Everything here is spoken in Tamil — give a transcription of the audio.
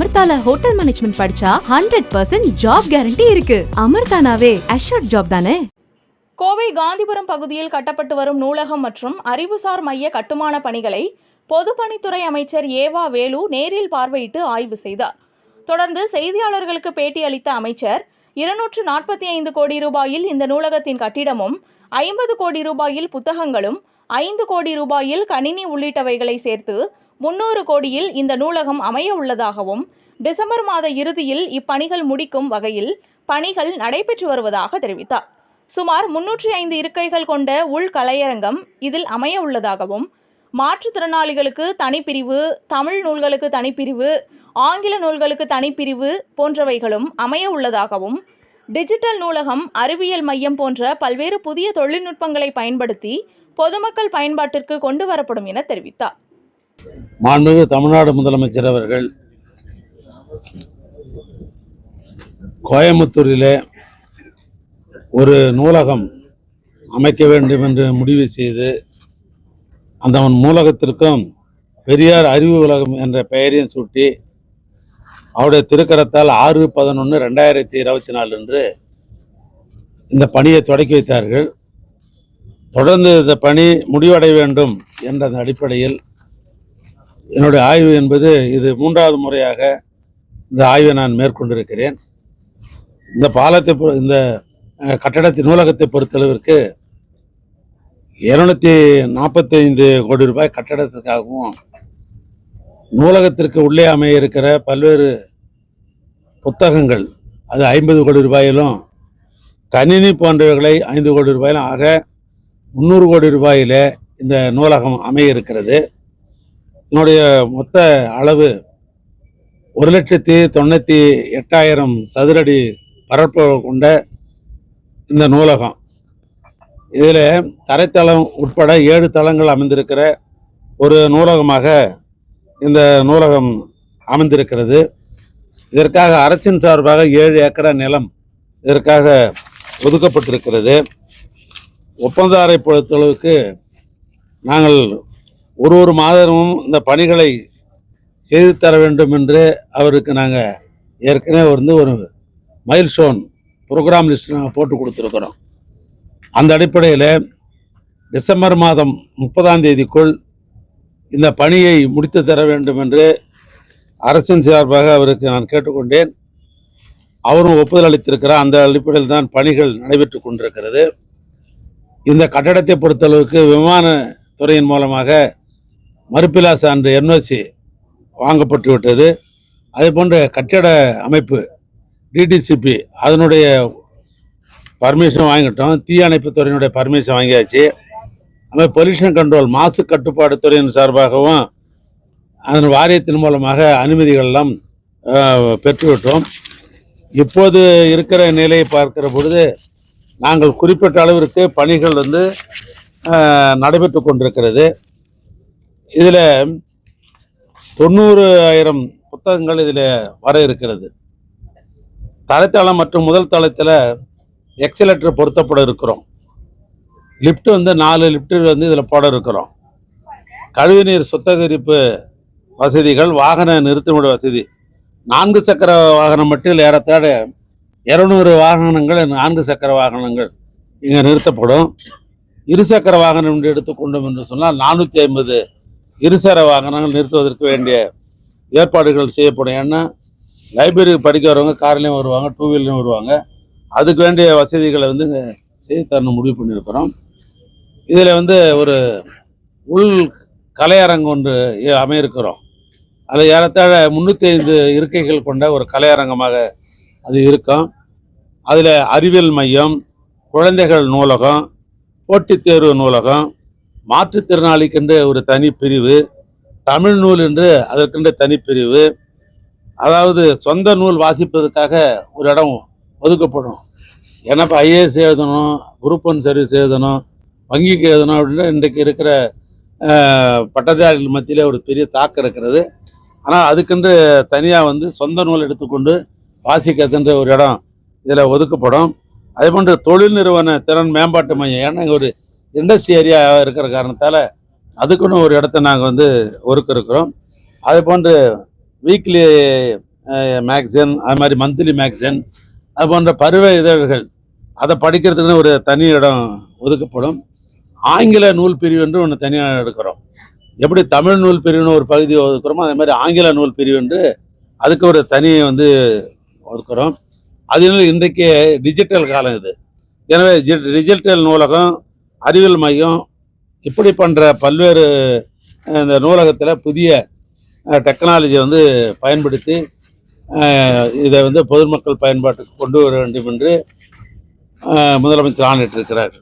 அமிர்தால ஹோட்டல் மேனேஜ்மெண்ட் படிச்சா ஹண்ட்ரட் பர்சன்ட் ஜாப் கேரண்டி இருக்கு. அமிர்தானாவே அஷூர்ட் ஜாப் தானே? கோவை காந்திபுரம் பகுதியில் கட்டப்பட்டு வரும் நூலகம் மற்றும் அறிவுசார் மைய கட்டுமான பணிகளை பொதுப்பணித்துறை அமைச்சர் ஏவா வேலு நேரில் பார்வையிட்டு ஆய்வு செய்தார். தொடர்ந்து செய்தியாளர்களுக்கு பேட்டி அளித்த அமைச்சர் இருநூற்று நாற்பத்தி ஐந்து கோடி ரூபாயில் இந்த நூலகத்தின் கட்டிடமும் ஐம்பது கோடி ரூபாயில் புத்தகங்களும் ஐந்து கோடி ரூபாயில் கணினி உள்ளிட்டவைகளை சேர்த்து முன்னூறு கோடியில் இந்த நூலகம் அமைய உள்ளதாகவும் டிசம்பர் மாத இறுதியில் இப்பணிகள் முடிக்கும் வகையில் பணிகள் நடைபெற்று வருவதாக தெரிவித்தார். சுமார் முன்னூற்றி ஐந்து இருக்கைகள் கொண்ட உள்கலையரங்கம் இதில் அமைய உள்ளதாகவும் மாற்றுத்திறனாளிகளுக்கு தனிப்பிரிவு தமிழ் நூல்களுக்கு தனிப்பிரிவு ஆங்கில நூல்களுக்கு தனிப்பிரிவு போன்றவைகளும் அமைய உள்ளதாகவும் டிஜிட்டல் நூலகம் அறிவியல் மையம் போன்ற பல்வேறு புதிய தொழில்நுட்பங்களை பயன்படுத்தி பொதுமக்கள் பயன்பாட்டிற்கு கொண்டு வரப்படும் என தெரிவித்தார். மாண்புமிகு தமிழ்நாடு முதலமைச்சர் அவர்கள் கோயம்புத்தூரிலே ஒரு நூலகம் அமைக்க வேண்டும் என்று முடிவு செய்து அந்த நூலகத்திற்கும் பெரியார் அறிவு உலகம் என்ற பெயரையும் சூட்டி அவருடைய திருக்கரத்தால் ஆறு பதினொன்று ரெண்டாயிரத்தி இருபத்தி நாலு அன்று இந்த பணியை தொடக்கி வைத்தார்கள். தொடர்ந்து இந்த பணி முடிவடைய வேண்டும் என்ற அடிப்படையில் என்னுடைய ஆய்வு என்பது இது மூன்றாவது முறையாக இந்த ஆய்வை நான் மேற்கொண்டிருக்கிறேன். இந்த பாலத்தை இந்த கட்டடத்தின் நூலகத்தை பொறுத்தளவிற்கு இருநூத்தி நாற்பத்தைந்து கோடி ரூபாய் கட்டடத்திற்காகவும் நூலகத்திற்கு உள்ளே அமைய இருக்கிற பல்வேறு புத்தகங்கள் அது ஐம்பது கோடி ரூபாயிலும் கணினி போன்றவைகளை ஐந்து கோடி ரூபாயிலும் ஆக முந்நூறு கோடி ரூபாயிலே இந்த நூலகம் அமைய இருக்கிறது. இதனுடைய மொத்த அளவு ஒரு லட்சத்தி தொண்ணூற்றி எட்டாயிரம் சதுரடி பரப்பு கொண்ட இந்த நூலகம். இதில் தரைத்தளம் உட்பட ஏழு தளங்கள் அமைந்திருக்கிற ஒரு நூலகமாக இந்த நூலகம் அமைந்திருக்கிறது. இதற்காக அரசின் சார்பாக ஏழு ஏக்கரா நிலம் இதற்காக ஒதுக்கப்பட்டிருக்கிறது. ஒப்பந்தாரை பொறுத்தளவுக்கு நாங்கள் ஒரு ஒரு மாதமும் இந்த பணிகளை செய்து தர வேண்டும் என்று அவருக்கு நாங்கள் ஏற்கனவே வந்து ஒரு மைல் ஸ்டோன் ப்ரோக்ராம் லிஸ்ட் நாங்கள் போட்டு கொடுத்துருக்குறோம். அந்த அடிப்படையில் டிசம்பர் மாதம் முப்பதாம் தேதிக்குள் இந்த பணியை முடித்து தர வேண்டும் என்று அரசின் சார்பாக அவருக்கு நான் கேட்டுக்கொண்டேன். அவரும் ஒப்புதல் அளித்திருக்கிறார். அந்த அடிப்படையில் தான் பணிகள் நடைபெற்று கொண்டிருக்கிறது. இந்த கட்டடத்தை பொறுத்தளவுக்கு விமான துறையின் மூலமாக மறுப்பிலா சான்று என்ஓசி வாங்கப்பட்டு விட்டது அதேபோன்று கட்டிட அமைப்பு டிடிசிபி அதனுடைய பர்மிஷன் வாங்கிட்டோம். தீயணைப்பு துறையினுடைய பர்மிஷன் வாங்கியாச்சு. அது பொல்யூஷன் கண்ட்ரோல் மாசு கட்டுப்பாடு துறையின் சார்பாகவும் அதன் வாரியத்தின் மூலமாக அனுமதிகள்லாம் பெற்றுவிட்டோம். இப்போது இருக்கிற நிலையை பார்க்கிற பொழுது நாங்கள் குறிப்பிட்ட அளவிற்கு பணிகள் வந்து நடைபெற்று கொண்டிருக்கிறது. இதில் தொண்ணூறு ஆயிரம் புத்தகங்கள் இதில் வர இருக்கிறது. தரைத்தளம் மற்றும் முதல் தளத்தில் எக்ஸலேட்டர் பொருத்தப்பட இருக்கிறோம். லிஃப்ட் வந்து நாலு லிஃப்ட் வந்து இதில் போட இருக்கிறோம். கழிவுநீர் சுத்திகரிப்பு வசதிகள் வாகன நிறுத்துமிட வசதி. நான்கு சக்கர வாகனம் மட்டும் ஏறத்தாட இரநூறு வாகனங்கள் நான்கு சக்கர வாகனங்கள் இங்கே நிறுத்தப்படும். இருசக்கர வாகனம் என்று எடுத்துக்கொண்டோம் என்று சொன்னால் நானூற்றி ஐம்பது இருசக்கர வாகனங்கள் நிறுத்துவதற்கு வேண்டிய ஏற்பாடுகள் செய்யப்படும். ஏன்னா லைப்ரரி படிக்க வரவங்க கார்லேயும் வருவாங்க டூ வீலர்லையும் வருவாங்க. அதுக்கு வேண்டிய வசதிகளை வந்து இங்க செய்து தரணும் முடிவு பண்ணியிருக்கிறோம். இதில் வந்து ஒரு உள் கலையரங்கம் ஒன்று அமையிருக்கிறோம். அது ஏறத்தாழ முந்நூற்றி ஐந்து இருக்கைகள் கொண்ட ஒரு கலையரங்கமாக அது இருக்கும். அதில் அறிவியல் மையம் குழந்தைகள் நூலகம் போட்டித் தேர்வு நூலகம் மாற்றுத்திறனாளிக்கென்று ஒரு தனிப்பிரிவு தமிழ் நூல் என்று அதற்கென்று தனிப்பிரிவு. அதாவது சொந்த நூல் வாசிப்பதற்காக ஒரு இடம் ஒதுக்கப்படும். ஏன்னா இப்போ ஐஏஎஸ் எழுதணும் குரூப் ஒன் சர்வீஸ் எழுதணும் வங்கிக்கு எழுதணும் அப்படின்னா இன்றைக்கு இருக்கிற பட்டதாரிகள் மத்தியில் ஒரு பெரிய தாக்கம் இருக்கிறது. ஆனால் அதுக்கென்று தனியாக வந்து சொந்த நூல் எடுத்துக்கொண்டு வாசிக்கிறதுன்ற ஒரு இடம் இதில் ஒதுக்கப்படும். அதே போன்று தொழில் நிறுவன திறன் மேம்பாட்டு மையம் ஏன்னா ஒரு இண்டஸ்ட்ரி ஏரியா இருக்கிற காரணத்தால் அதுக்குன்னு ஒரு இடத்த நாங்கள் வந்து ஒதுக்க இருக்கிறோம் அதே போன்று வீக்லி மேக்சின் அது மாதிரி மந்த்லி மேக்சின் அது போன்ற பருவ இதழ்கள் அதை படிக்கிறதுக்குன்னு ஒரு தனி இடம் ஒதுக்கப்படும். ஆங்கில நூல் பிரிவு என்று ஒன்று தனியாக எடுக்கிறோம். எப்படி தமிழ் நூல் பிரிவுன்னு ஒரு பகுதி ஒதுக்குறோமோ அதே மாதிரி ஆங்கில நூல் பிரிவு என்று அதுக்கு ஒரு தனி வந்து ஒதுக்குறோம். அதனால இன்றைக்கு டிஜிட்டல் காலம் இது. எனவே டிஜிட்டல் நூலகம் அறிவியல் மையம் இப்படி பண்ணுற பல்வேறு இந்த நூலகத்தில் புதிய டெக்னாலஜியை வந்து பயன்படுத்தி இதை வந்து பொதுமக்கள் பயன்பாட்டுக்கு கொண்டு வர வேண்டும் என்று முதலமைச்சர் ஆணையிட்டிருக்கிறார்.